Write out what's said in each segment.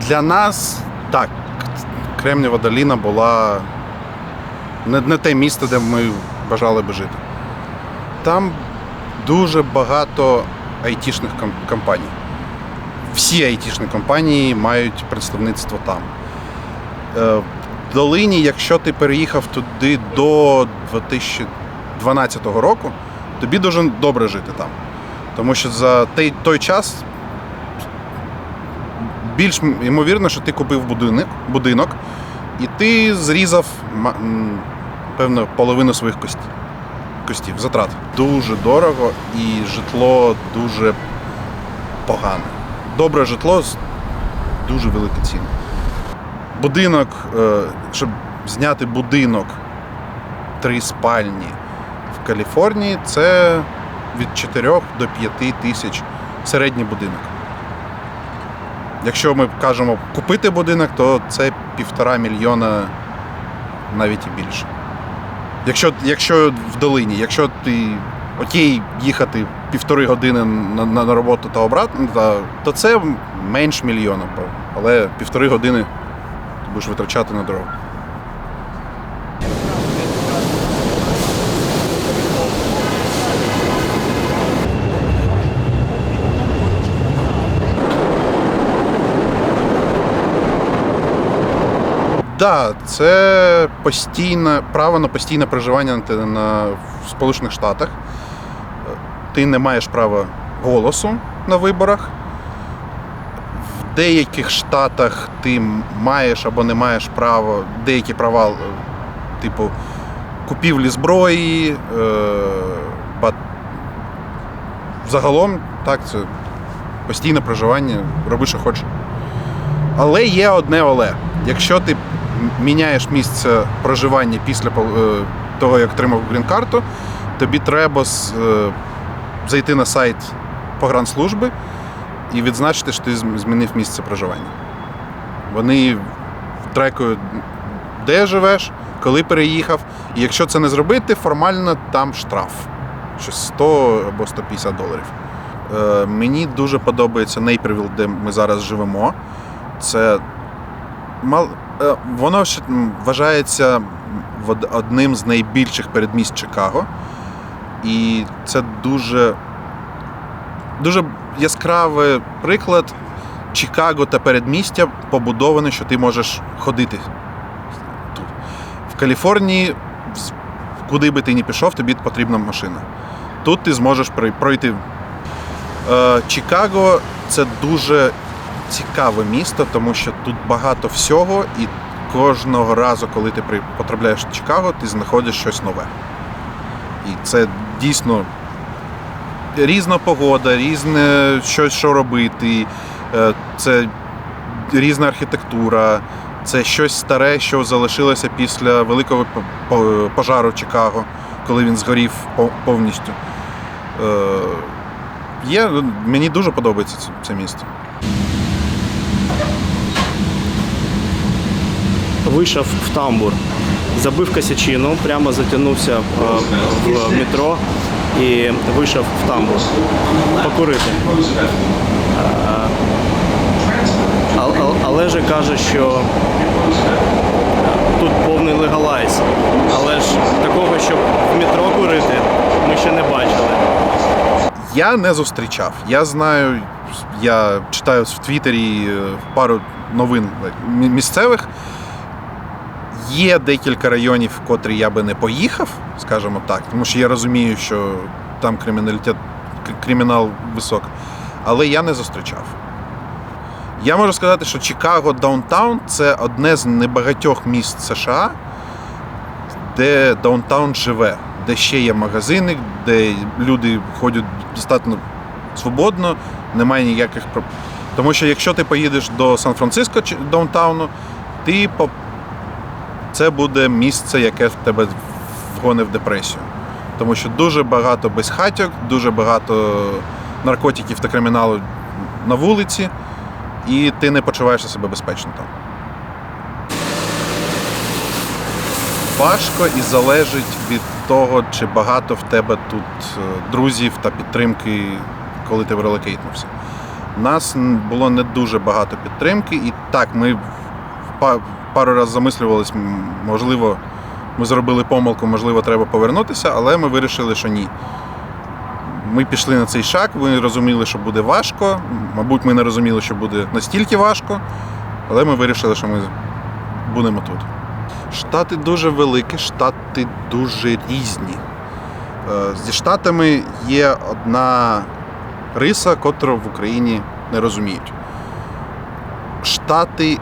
Для нас так, Кремнієва доліна була не, не те місто, де ми бажали би жити. Там дуже багато айтішних компаній. Всі айтішні компанії мають представництво там. Е, В долині, якщо ти переїхав туди до 2012 року, тобі дуже добре жити там. Тому що за той час більш ймовірно, що ти купив будинок, будинок і ти зрізав певно половину своїх костів, костів затрат. Дуже дорого і житло дуже погане. Добре житло з дуже велика ціна. Будинок, е, щоб зняти будинок три спальні в Каліфорнії, це від 4 до 5 тисяч середній будинок. Якщо ми кажемо купити будинок, то це півтора мільйона навіть і більше. Якщо, якщо в долині, якщо ти окей їхати півтори години на, на, роботу та обратно, то це менш мільйона, але півтори години ти будеш витрачати на дорогу. Так, да, це постійне право на постійне проживання на, на, в Сполучених Штатах. Ти не маєш права голосу на виборах. В деяких штатах ти маєш або не маєш права, деякі права, е, типу купівлі зброї. Е, ба- загалом, так, це постійне проживання, роби, що хочеш. Але є одне але. Якщо ти міняєш місце проживання після е, того, як отримав грін-карту, тобі треба е, зайти на сайт погранслужби і відзначити, що ти змінив місце проживання. Вони трекають, де живеш, коли переїхав. І якщо це не зробити, формально там штраф. Щось 100 або 150 доларів. Е, мені дуже подобається Нейпервіл, де ми зараз живемо. Це мал... е, воно вважається одним з найбільших передмість Чикаго. І це дуже, дуже яскравий приклад. Чикаго та передмістя побудоване, що ти можеш ходити тут. В Каліфорнії, куди би ти не пішов, тобі потрібна машина. Тут ти зможеш пройти. Е, Чикаго це дуже цікаве місто, тому що тут багато всього, і кожного разу, коли ти потрапляєш в Чикаго, ти знаходиш щось нове. І це дійсно різна погода, різне щось, що робити, е, це різна архітектура, це щось старе, що залишилося після великого по- по- пожару Чикаго, коли він згорів повністю. Е, Є, мені дуже подобається це місто. Вийшов в тамбур, забив косячину, прямо затягнувся е, в метро і вийшов в тамбур покурити. Е, Але же каже, що тут повний легалайз. Але ж такого, щоб в метро курити, ми ще не бачили. Я не зустрічав. Я знаю, я читаю в Твіттері е, пару новин місцевих. Є декілька районів, в котрі я би не поїхав, скажімо так, тому що я розумію, що там криміналітет, кримінал висок. Але я не зустрічав. Я можу сказати, що Чикаго Даунтаун це одне з небагатьох міст США, де даунтаун живе, де ще є магазини, де люди ходять достатньо свободно, немає ніяких проблем. Тому що якщо ти поїдеш до Сан-Франциско даунтауну, ти. Це буде місце, яке в тебе вгонить в депресію. Тому що дуже багато безхатьок, дуже багато наркотиків та криміналу на вулиці, і ти не почуваєшся себе безпечно там. важко і залежить від того, чи багато в тебе тут е, друзів та підтримки, коли ти релокейтнувся. У нас було не дуже багато підтримки, і так, ми пару разів замислювалися, можливо, ми зробили помилку, можливо, треба повернутися, але ми вирішили, що ні. Ми пішли на цей шаг, ми розуміли, що буде важко. Мабуть, ми не розуміли, що буде настільки важко, але ми вирішили, що ми будемо тут. Штати дуже великі, штати дуже різні. Е, Зі штатами є одна риса, котру в Україні не розуміють. Штати,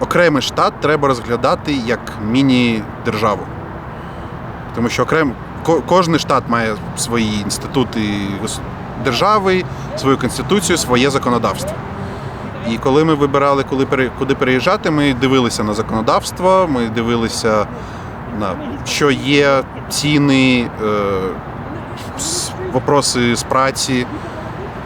окремий штат треба розглядати як міні-державу. Тому що окрем, ко- кожен штат має свої інститути держави, свою конституцію, своє законодавство. І коли ми вибирали, коли куди переїжджати, ми дивилися на законодавство, ми дивилися на що є ціни, е, вопроси з праці,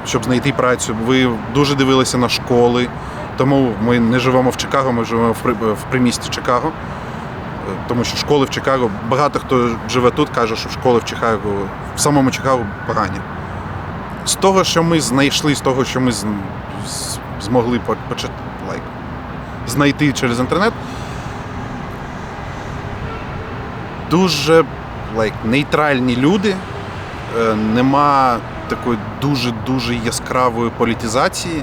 щоб знайти працю. Ви дуже дивилися на школи. Тому ми не живемо в Чикаго, ми живемо в, примісті Чикаго. Е, Тому що школи в Чикаго, багато хто живе тут, каже, що школи в Чикаго, в самому Чикаго погані. З того, що ми знайшли, з того, що ми змогли почати like, знайти через інтернет, дуже like, нейтральні люди. Е, Нема такої дуже-дуже яскравої політизації,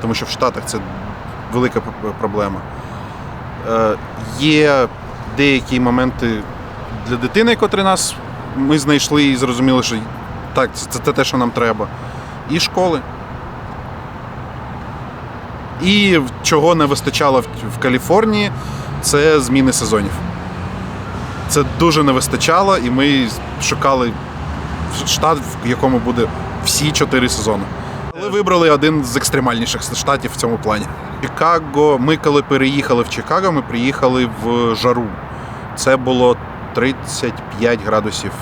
тому що в Штатах це велика проблема. Е, Є деякі моменти для дитини, котрі нас ми знайшли і зрозуміли, що так, це, те, що нам треба. І школи. І чого не вистачало в Каліфорнії, це зміни сезонів. Це дуже не вистачало, і ми шукали штат, в якому буде всі чотири сезони. Але вибрали один з екстремальніших штатів в цьому плані. Чикаго. Ми коли переїхали в Чикаго, ми приїхали в жару. Це було 35 градусів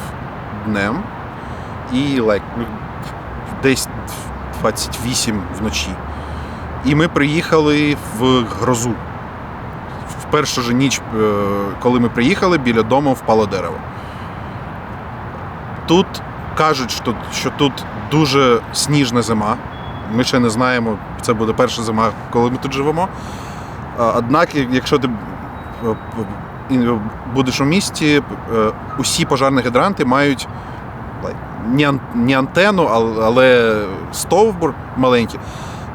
днем і like, ну, десь 28 вночі. І ми приїхали в грозу. В першу ж ніч, е, коли ми приїхали, біля дому впало дерево. Тут кажуть, що тут дуже сніжна зима. Ми ще не знаємо, це буде перша зима, коли ми тут живемо. Однак, якщо ти е, п- і- будеш у місті, е, усі пожарні гідранти мають не, антенну, але стовбур маленький,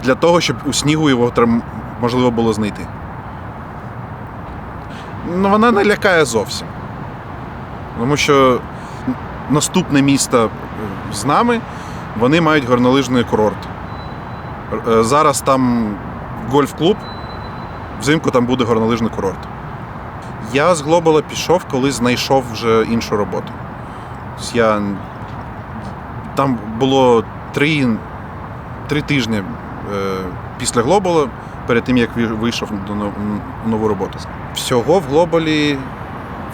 для того, щоб у снігу його можливо було знайти. Ну, вона не лякає зовсім. Тому що наступне місто е, з нами, вони мають горнолижний курорт. Е, Зараз там гольф-клуб, взимку там буде горнолижний курорт. Я з Глобала пішов, коли знайшов вже іншу роботу. Я... Там було три, три тижні е, після Глобала, перед тим як вийшов до нов- нову роботу. Всього в Глобалі,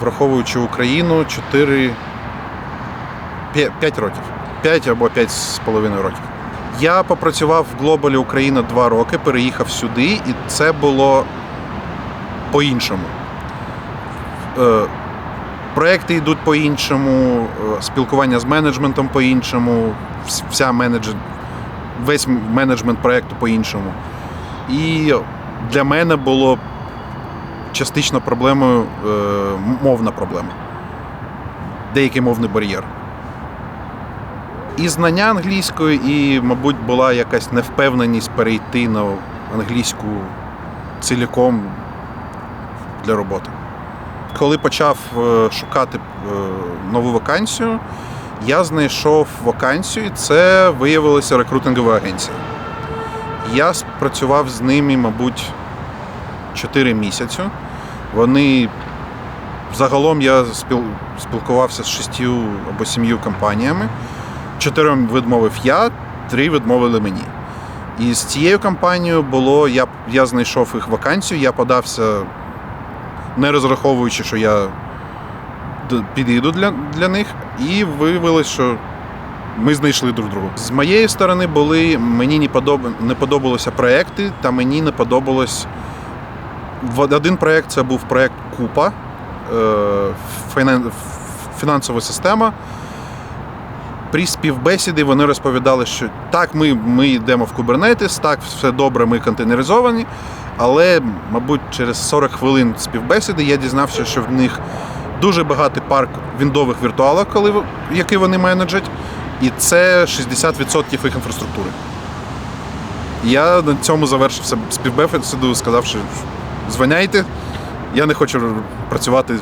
враховуючи Україну, 4 5 років. 5 або 5 з половиною років. Я попрацював в Глобалі Україна 2 роки, переїхав сюди, і це було по-іншому. Е, Проекти йдуть по-іншому, е, спілкування з менеджментом по-іншому, вся менедж... весь менеджмент проєкту по-іншому. І для мене було частично проблемою е, мовна проблема. Деякий мовний бар'єр. І знання англійської, і, мабуть, була якась невпевненість перейти на англійську ціліком для роботи. Коли почав е, шукати е, нову вакансію, я знайшов вакансію, і це виявилася рекрутингова агенція. Я спрацював з ними, мабуть, 4 місяці. Вони загалом я спілкувався з шістю або сім'ю компаніями. Чотирьом відмовив я, три відмовили мені. І з цією компанією було, я, я знайшов їх вакансію, я подався, не розраховуючи, що я підійду для, для них, і виявилось, що ми знайшли друг друга. З моєї сторони були, мені не, подоб... не подобалися проекти, та мені не подобалось. Один проект це був проект Купа, е, фінансова система. При співбесіді вони розповідали, що так, ми, ми йдемо в Kubernetes, так, все добре, ми контейнеризовані. Але, мабуть, через 40 хвилин співбесіди я дізнався, що в них дуже багатий парк віндових віртуалок, коли, який вони менеджать, і це 60% їх інфраструктури. Я на цьому завершив співбесіду, сказавши, звоняйте, я не хочу працювати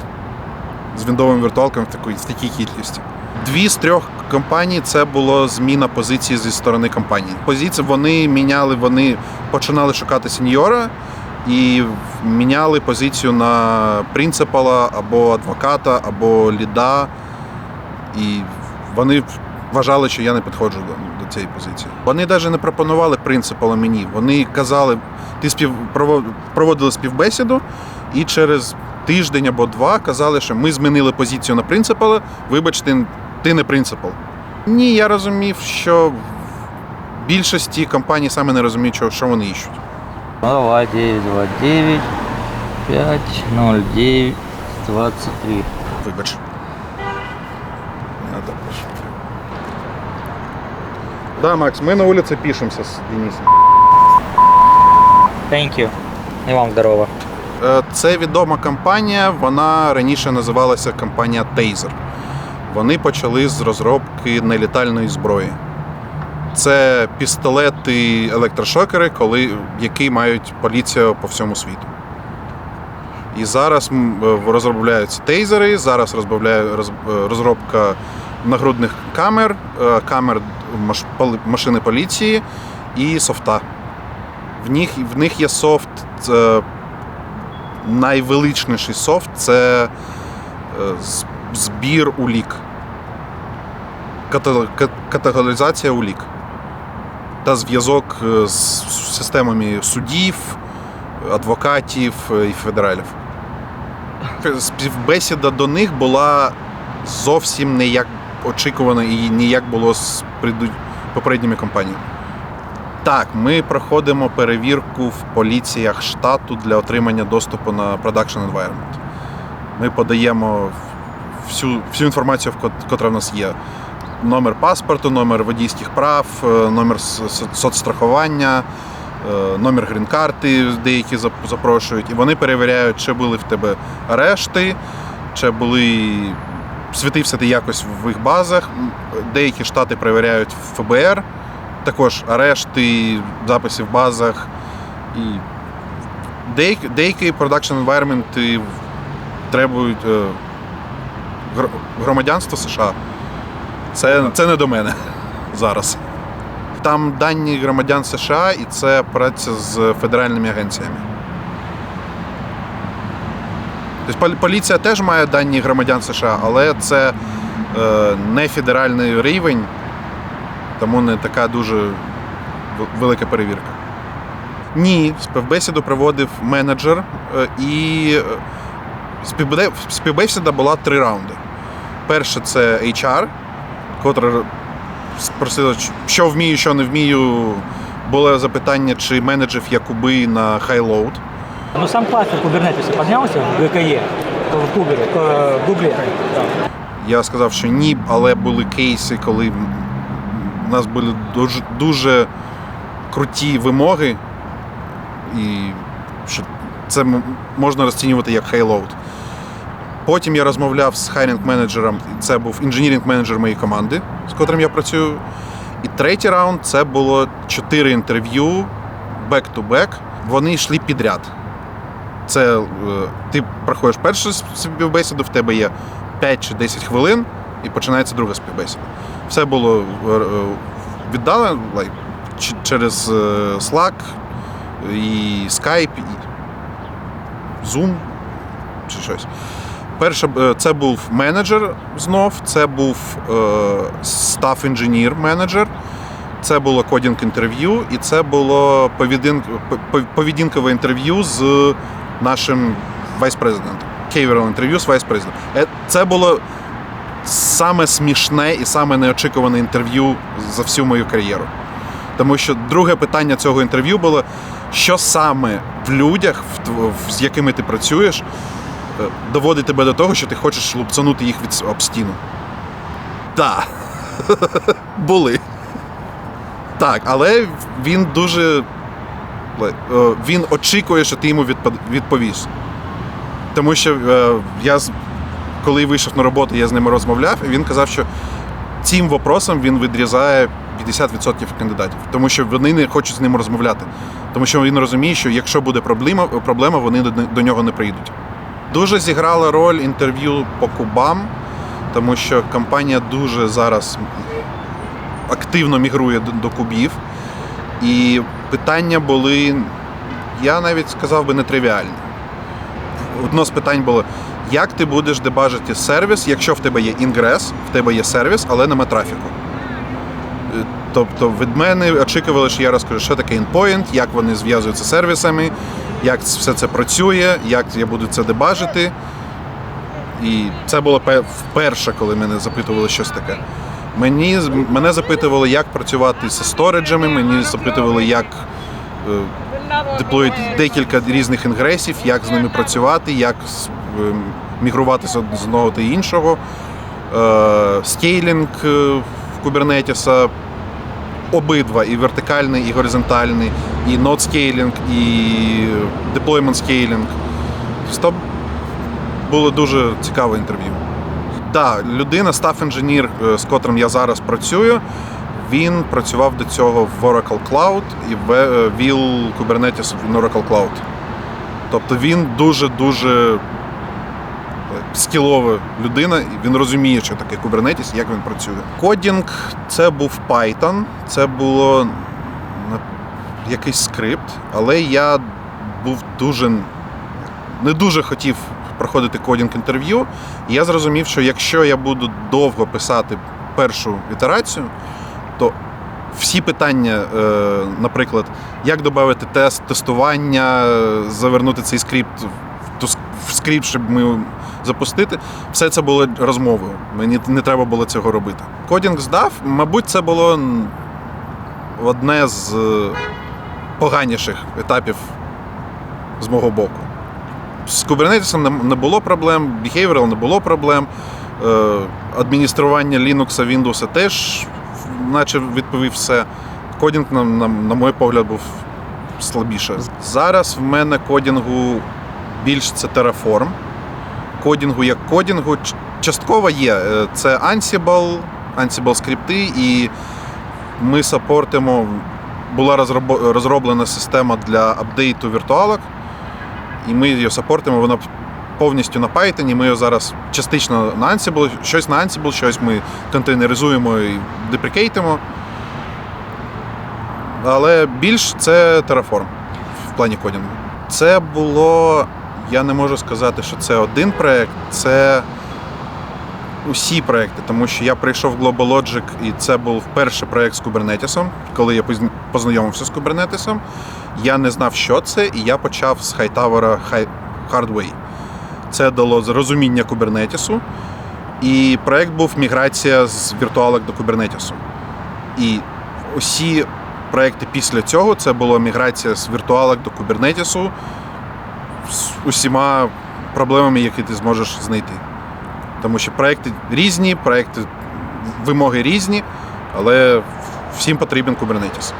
з віндовими віртуалками в такій, в такій кількості. Дві з трьох компаній це було зміна позиції зі сторони компанії. Позиції вони міняли, вони починали шукати сеньора і міняли позицію на принципала або адвоката, або ліда. І вони вважали, що я не підходжу до, до цієї позиції. Вони навіть не пропонували принципала мені. Вони казали, ти спів проводили співбесіду, і через тиждень або два казали, що ми змінили позицію на принципала. Вибачте, ти не принципал. Ні, я розумів, що в більшості компаній саме не розуміють, що, що вони іщуть. Ну, давай 929 509 23. Вибач. Я також. Да, Макс, ми на вулиці пишемося з Денисом. Thank you. І вам здорово. Е, Це відома компанія, вона раніше називалася компанія Taser. Вони почали з розробки нелітальної зброї. Це пістолети, електрошокери, коли, які мають поліція по всьому світу. І зараз е, розробляються тейзери, зараз е, розробка нагрудних камер, е, камер машини поліції і софта. В них, в них є софт. Це найвеличніший софт це збір улік. Категоризація улік. Та зв'язок е, з системами судів, адвокатів е, і федералів. Співбесіда до них була зовсім не як очікувано і не як було з попередніми компаніями. Так, ми проходимо перевірку в поліціях штату для отримання доступу на production environment. Ми подаємо всю, всю інформацію, котра в нас є. Номер паспорту, номер водійських прав, е, номер соцстрахування, е, номер грін-карти, деякі запрошують. І вони перевіряють, чи були в тебе арешти, чи були. Світився ти якось в їх базах. Деякі штати перевіряють в ФБР також арешти, записи в базах. І деякі, деякі production environment требують е, громадянства США. Це, це не до мене зараз. Там дані громадян США і це праця з федеральними агенціями. Тобто поліція теж має дані громадян США, але це е, не федеральний рівень, тому не така дуже велика перевірка. Ні, співбесіду проводив менеджер, е, і е, співбесіда була три раунди. Перше це HR, котра спросила, що вмію, що не вмію. Було запитання, чи менеджер я куби на хай-лоуд. Ну сам кластер Kubernetes поднялся в ГКЕ, в Гугле. Да. Я сказав, що ні, але були кейси, коли у нас були дуже, дуже круті вимоги, і що це можна розцінювати як хайлоуд. Потім я розмовляв з хайрінг-менеджером, це був інженірінг-менеджер моєї команди, з котрим я працюю. І третій раунд це було чотири інтерв'ю бек-ту-бек. Вони йшли підряд. Це е, ти проходиш першу співбесіду, в тебе є 5 чи 10 хвилин, і починається друга співбесіда. Все було е, віддалено через е, Slack і Skype, і Zoom чи щось. Перше, е, це був менеджер знов, це був е, стаф інженір менеджер, це було кодінг інтерв'ю, і це було поведінкове інтерв'ю з нашим вайс-президентом. Кейверал інтерв'ю з вайс-президентом. Е, Це було саме смішне і саме неочікуване інтерв'ю за всю мою кар'єру. Тому що друге питання цього інтерв'ю було, що саме в людях, з якими ти працюєш, е, доводить тебе до того, що ти хочеш лупцанути їх від об стіну. Так. Були. Так, але він дуже. е, Він очікує, що ти йому відпо- відповіш. Тому що е, я, коли вийшов на роботу, я з ними розмовляв, і він казав, що цим вопросом він відрізає 50% кандидатів, тому що вони не хочуть з ним розмовляти. Тому що він розуміє, що якщо буде проблема, проблема вони до нього не прийдуть. Дуже зіграла роль інтерв'ю по кубам, тому що компанія дуже зараз активно мігрує до, кубів. І питання були, я навіть сказав би, нетривіальні. Одно з питань було: як ти будеш дебажити сервіс, якщо в тебе є інгрес, в тебе є сервіс, але нема трафіку. Е, Тобто від мене очікували, що я розкажу, що таке endpoint, як вони зв'язуються з сервісами, як все це працює, як я буду це дебажити. І це було вперше, коли мене запитували щось таке. Мені, мене запитували, як працювати зі сториджами, мені запитували, як е, деплоїти декілька різних інгресів, як з ними працювати, як е, мігрувати з одного та іншого. Е, Скейлінг в Kubernetes обидва, і вертикальний, і горизонтальний, і нод скейлінг, і deployment скейлінг. Тобто було дуже цікаве інтерв'ю. Так, да, людина, стаф інженір, з котрим я зараз працюю, він працював до цього в Oracle Cloud і в- вів Kubernetes в Oracle Cloud. Тобто він дуже-дуже скілова людина, він розуміє, що таке Kubernetes, як він працює. Кодінг це був Python, це було якийсь скрипт, але я був дуже не дуже хотів проходити кодінг інтерв'ю. Я зрозумів, що якщо я буду довго писати першу ітерацію, то всі питання, е, наприклад, як додати тест, тестування, е, завернути цей скрипт в скрипт, щоб ми запустити, все це було розмовою. Мені не треба було цього робити. Кодінг здав, мабуть, це було одне з е, поганіших етапів з мого боку. З Kubernetes не- було проблем, Behavioral не було проблем. Е, Адміністрування Linux, Windows теж, наче відповів все. Кодінг, на, на, на мій погляд, був слабіше. Зараз в мене кодінгу більш це Terraform. Кодінгу як кодінгу частково є. Е, Це Ansible, Ansible скрипти, і ми саппортимо. Була розроблена система для апдейту віртуалок і ми її саппортимо, вона повністю на Python, ми її зараз частично на Ansible, щось на Ansible, щось ми контейнеризуємо і деприкейтимо. Але більш це Terraform в плані кодінгу. Це було, я не можу сказати, що це один проєкт, це усі проекти, тому що я прийшов в GlobalLogic, і це був перший проєкт з Kubernetes, коли я познайомився з Kubernetes. Я не знав, що це, і я почав з Hightower High- Hardway. Це дало зрозуміння Kubernetes. І проєкт був міграція з віртуалок до Kubernetes. І усі проекти після цього це була міграція з віртуалок до Kubernetes з усіма проблемами, які ти зможеш знайти. Тому що проекти різні, проекти, вимоги різні, але всім потрібен Kubernetes.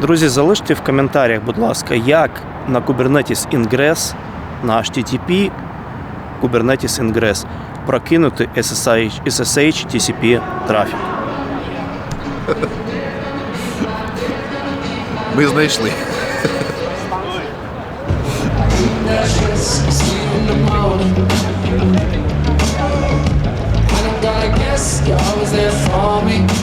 Друзі, залиште в коментарях, будь ласка, як на Kubernetes Ingress, на HTTP Kubernetes Ingress прокинути SSH, SSH TCP трафік. Ми знайшли. For me.